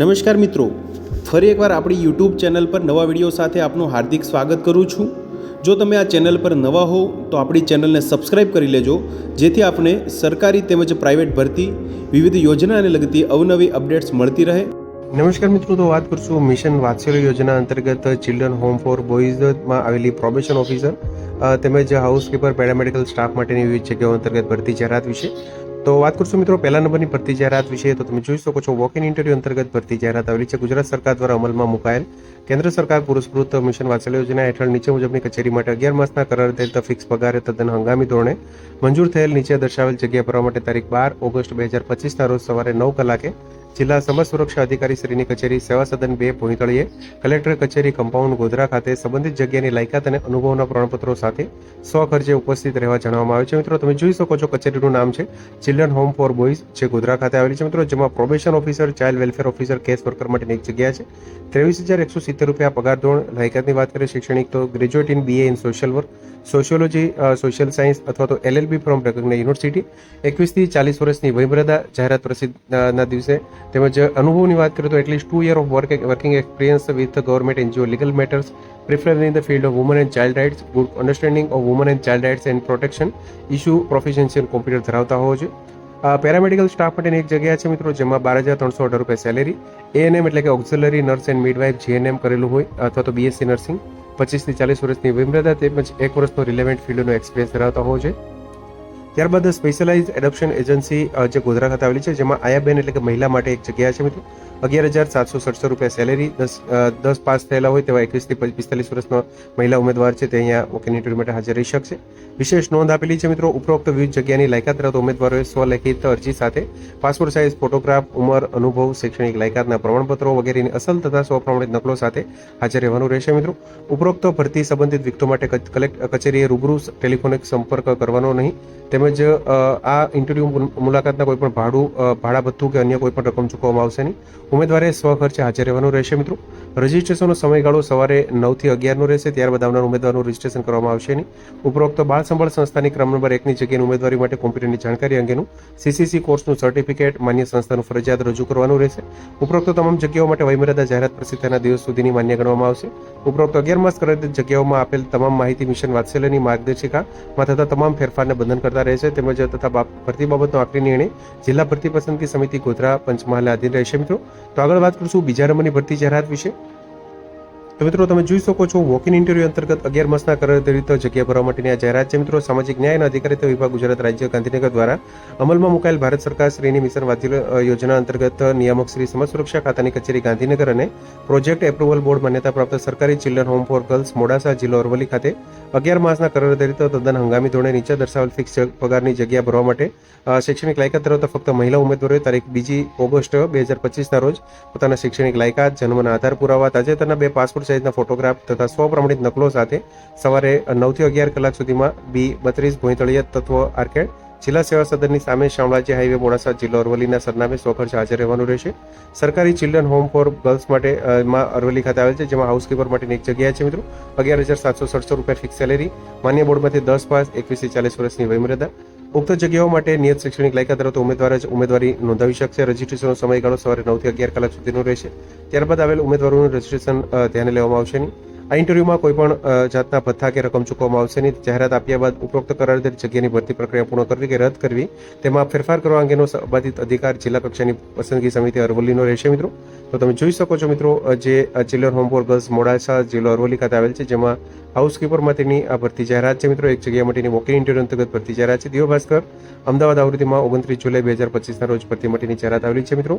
નમસ્કાર મિત્રો, ફરી એકવાર આપણી યુટ્યુબ ચેનલ પર નવા વીડિયો સાથે આપનું હાર્દિક સ્વાગત કરું છું. જો તમે આ ચેનલ પર નવા હો, તો આપણી ચેનલને સબસ્ક્રાઇબ કરી લેજો, જેથી આપને સરકારી તેમજ પ્રાઇવેટ ભરતી, વિવિધ યોજનાને લગતી અવનવી અપડેટ્સ મળતી રહે. નમસ્કાર મિત્રો, તો વાત કરશું મિશન વાત્સલ્ય યોજના અંતર્ગત ચિલ્ડ્રન હોમ ફોર બોયઝમાં આવેલી પ્રોબેશન ઓફિસર તેમજ હાઉસકીપર પેરામેડિકલ સ્ટાફ માટેની વિવિધ જગ્યાઓ અંતર્ગત ભરતી જાહેરાત વિશે. તો વાત કરશું મિત્રો, પહેલા નંબરની ભરતી જાહેરાત વિશે. તો તમે જોઈ શકો છો વોક ઇન ઇન્ટરવ્યુ અંતર્ગત ભરતી જાહેરાત આવેલી છે. ગુજરાત સરકાર દ્વારા અમલમાં મુકાયેલ કેન્દ્ર સરકાર પુરસ્કૃત મિશન વાત્સલ્ય યોજના હેઠળ નીચે મુજબની કચેરી માટે અગિયાર માસના કરાર થયેલ ફિક્સ પગારે તદ્દન હંગામી ધોરણે મંજૂર થયેલ નીચે દર્શાવેલ જગ્યા ભરવા માટે તારીખ બાર ઓગસ્ટ બે હજાર પચીસના રોજ સવારે નવ કલાકે જિલ્લા સમાજ સુરક્ષા અધિકારી શ્રીની કચેરી સેવા સદન બે ભોંયતળીએ કલેક્ટર કચેરી કમ્પાઉન્ડ ગોધરા ખાતે સંબંધિત જગ્યાની લાયકાત અને અનુભવના પ્રમાણપત્રો સાથે સ્વખર્ચે ઉપસ્થિત રહેવા જણાવવામાં આવ્યું છે. મિત્રો, તમે જોઈ શકો છો કચેરીનું નામ છે ચિલ્ડ્રન હોમ ફોર બોયઝ, જે ગોધરા ખાતે આવેલી છે. મિત્રો, જેમાં probation officer, child welfare officer, case worker માટેની એક જગ્યા છે. ત્રેવીસ હજાર એકસો સિત્તેર રૂપિયા પગાર ધોરણ લાયકાતની વાત કરીએ શૈક્ષણિક, તો graduate in BA in social work sociology social science અથવા તો એલએલબી ફ્રોમ રેકગ્નાઇઝ યુનિવર્સિટી એકવીસથી ચાલીસ વર્ષની વયમર્યાદા જાહેરાત પ્રસિદ્ધના દિવસે તેમજ અનુભવની વાત કરીએ તો at least two year of work working experience with government NGO legal matters preference in the field of woman and child rights good understanding of woman and child rights and protection issue proficiency computer ધરાવતા હોવો જોઈએ. Paramedical staff માટેની એક જગ્યા છે મિત્રો, જેમાં બાર હજાર ત્રણસો અઢાર રૂપિયા સેલેરી એએનએમ એટલે કે auxiliary nurse and midwife GNM કરેલું હોય, અથવા તો બીએસસી નર્સિંગ પચીસથી ચાલીસ વર્ષની વિમ્રતા તેમજ એક વર્ષનો રિલેવન્ટ ફિલ્ડનો એક્સપિરિયન્સ ધરાવતા હોવો જોઈએ. ત્યારબાદ સ્પેશિયલાઇઝ એડોપ્શન એજન્સી જે ગોધરા ખાતે આવેલી છે, જેમાં આયાબેન એટલે કે મહિલા માટે એક જગ્યા છે મિત્રો. અગિયાર હજાર સાતસો સડસો રૂપિયા સેલેરી દસ દસ પાસ થયેલા હોય તેવા એકવીસથી પિસ્તાલીસ વર્ષનો મહિલા ઉમેદવાર છે તે અહીંયા ઇન્ટરવ્યુ માટે હાજર રહી શકશે. વિશેષ નોંધ આપેલી છે મિત્રો, ઉપરોક્ત વિવિધ જગ્યાની લાયકાત ધરાવતા ઉમેદવારોએ સ્વલેખિત અરજી સાથે પાસપોર્ટ સાઇઝ, ફોટોગ્રાફ, ઉંમર, અનુભવ, શૈક્ષણિક લાયકાતના પ્રમાણપત્રો વગેરેની અસલ તથા સ્વપ્રમાણિત નકલો સાથે હાજર રહેવાનું રહેશે મિત્રો. ઉપરોક્ત ભરતી સંબંધિત વિગતો માટે કલેક્ટ, કચેરીએ રૂબરૂ ટેલિફોનિક સંપર્ક કરવાનો નહીં. તેમજ આ ઇન્ટરવ્યુ મુલાકાતના કોઈ પણ ભાડું ભાડા ભથ્થું કે અન્ય કોઈ પણ રકમ ચૂકવવામાં આવશે નહીં. ઉમેદવારે સ્વખર્ચે હાજર રહેવાનું રહેશે, મિત્રો. રજિસ્ટ્રેશનનો સમયગાળો સવારે નવથી અગિયારનો રહેશે, ત્યારબાદ આવનાર ઉમેદવારનું રજિસ્ટ્રેશન કરવામાં આવશે નહીં. ઉપરોક્ત બાળ સંભાળ સંસ્થાની ક્રમ નંબર એકની જગ્યાની ઉમેદવારી માટે કોમ્પ્યુટરની જાણકારી અંગેનું સીસીસી કોર્સનું સર્ટિફિકેટ, માન્ય સંસ્થાનું ફરજિયાત રજૂ કરવાનું રહેશે. ઉપરોક્ત તમામ જગ્યાઓ માટે વયમર્યાદા જાહેરાત પ્રસિદ્ધના દિવસ સુધીની માન્ય ગણવામાં આવશે. ઉપરોક્ત અગિયાર માસ કરાયેલ જગ્યાઓમાં આપેલ તમામ માહિતી મિશન વાત્સલ્યની માર્ગદર્શિકામાં થતા તમામ ફેરફારને બંધન કરતા રહેશે તેમજ તથા ભરતી બાબતનો આખરી નિર્ણય જિલ્લા ભરતી પસંદગી સમિતિ ગોધરા પંચમહાલના આધીન રહેશે મિત્રો. તો આગળ વાત કરશું બીજા નંબરની ભરતી જાહેરાત વિશે. તો મિત્રો તમે જોઈ શકો છો વોક ઇન ઇન્ટરવ્યુ અંતર્ગત અગિયાર માસના કરારધિત જગ્યા ભરવા માટેની આ જાહેરાત છે. મિત્રો, સામાજિક ન્યાય અને અધિકારીતા વિભાગ ગુજરાત રાજ્ય ગાંધીનગર દ્વારા અમલમાં મુકાયેલ ભારત સરકાર શ્રીની મિશન વાત્સલ્ય યોજના અંતર્ગત નિયામક શ્રી સમાજ સુરક્ષા ખાતાની કચેરી ગાંધીનગર અને પ્રોજેક્ટ એપ્રુવલ બોર્ડ માન્યતા પ્રાપ્ત સરકારી children home for girls Modasa જિલ્લો અરવલ્લી ખાતે અગિયાર માસના કરારધિત તદ્દન હંગામી ધોરણે નીચે દર્શાવેલ ફિક્સ પગારની જગ્યા ભરવા માટે શૈક્ષણિક લાયકાત ધરાવતા ફક્ત મહિલા ઉમેદવારોએ તારીખ બીજી ઓગસ્ટ બે હજાર પચીસના રોજ પોતાના શૈક્ષણિક લાયકાત, જન્મના આધાર પુરાવા, તાજેતરના બે પાસપોર્ટ સાઇઝના ફોટોગ્રાફ તથા સ્વપ્રમાણિત નકલો સાથે સવારે નવથી અગિયાર કલાક સુધીમાં બી બત્રીસ ભોંયતળિયા તત્વ આર્કેડ. જિલ્લા સેવા સદનની સામે શામળાજી હાઈવે મોડાસા જિલ્લો અરવલ્લીના સરનામે સ્વખર્ચ હાજર રહેવાનું રહેશે. સરકારી ચિલ્ડ્રન હોમ ફોર ગર્લ્સ માટે માં અરવલ્લી ખાતે આવેલ છે, જેમાં હાઉસકીપર માટેની એક જગ્યા છે મિત્રો. અગિયાર હજાર સાતસો સડસો રૂપિયા ફિક્સ સેલેરી માન્ય બોર્ડમાંથી દસ પાસ એકવીસથી ચાલીસ વર્ષની વયમર્યાદા. ઉક્ત જગ્યાઓ માટે નિયત શૈક્ષણિક લાયકાત ધરાવતો ઉમેદવાર જ ઉમેદવારી નોંધાવી શકશે. રજીસ્ટ્રેશનનો સમયગાળો સવારે નવથી અગિયાર કલાક સુધીનો રહેશે. ત્યારબાદ આવેલ ઉમેદવારોનું રજીસ્ટ્રેશન ધ્યાને લેવામાં આવશે નહીં. આ ઇન્ટરવ્યુમાં કોઈ પણ જાતના ભથ્થા કે રકમ ચૂકવવામાં આવશે નહીં. જાહેરાત આપ્યા બાદ ઉપરોક્ત કરારદાર જગ્યાની ભરતી પ્રક્રિયા પૂર્ણ કરવી કે રદ કરવી. તેમાં ફેરફાર કરવા અંગેનો સંબંધિત અધિકાર જિલ્લા કક્ષાની પસંદગી સમિતિ અરવલ્લીનો રહેશે મિત્રો. તો તમે જોઈ શકો છો મિત્રો જે children home for girls Modasa જિલ્લો અરવલ્લી ખાતે આવેલ છે, જેમાં હાઉસકીપર માટેની આ ભરતી જાહેરાત છે મિત્રો. એક જગ્યા માટેની મોકલી ઇન્ટરવ્યુ અંતર્ગત ભરતી જાહેરાત છે. દિયો ભાસ્કર અમદાવાદ આવૃત્તિમાં ઓગણત્રીસ જુલાઈ બે હજાર પચીસના રોજ ભરતી માટેની જાહેરાત આવેલી છે મિત્રો.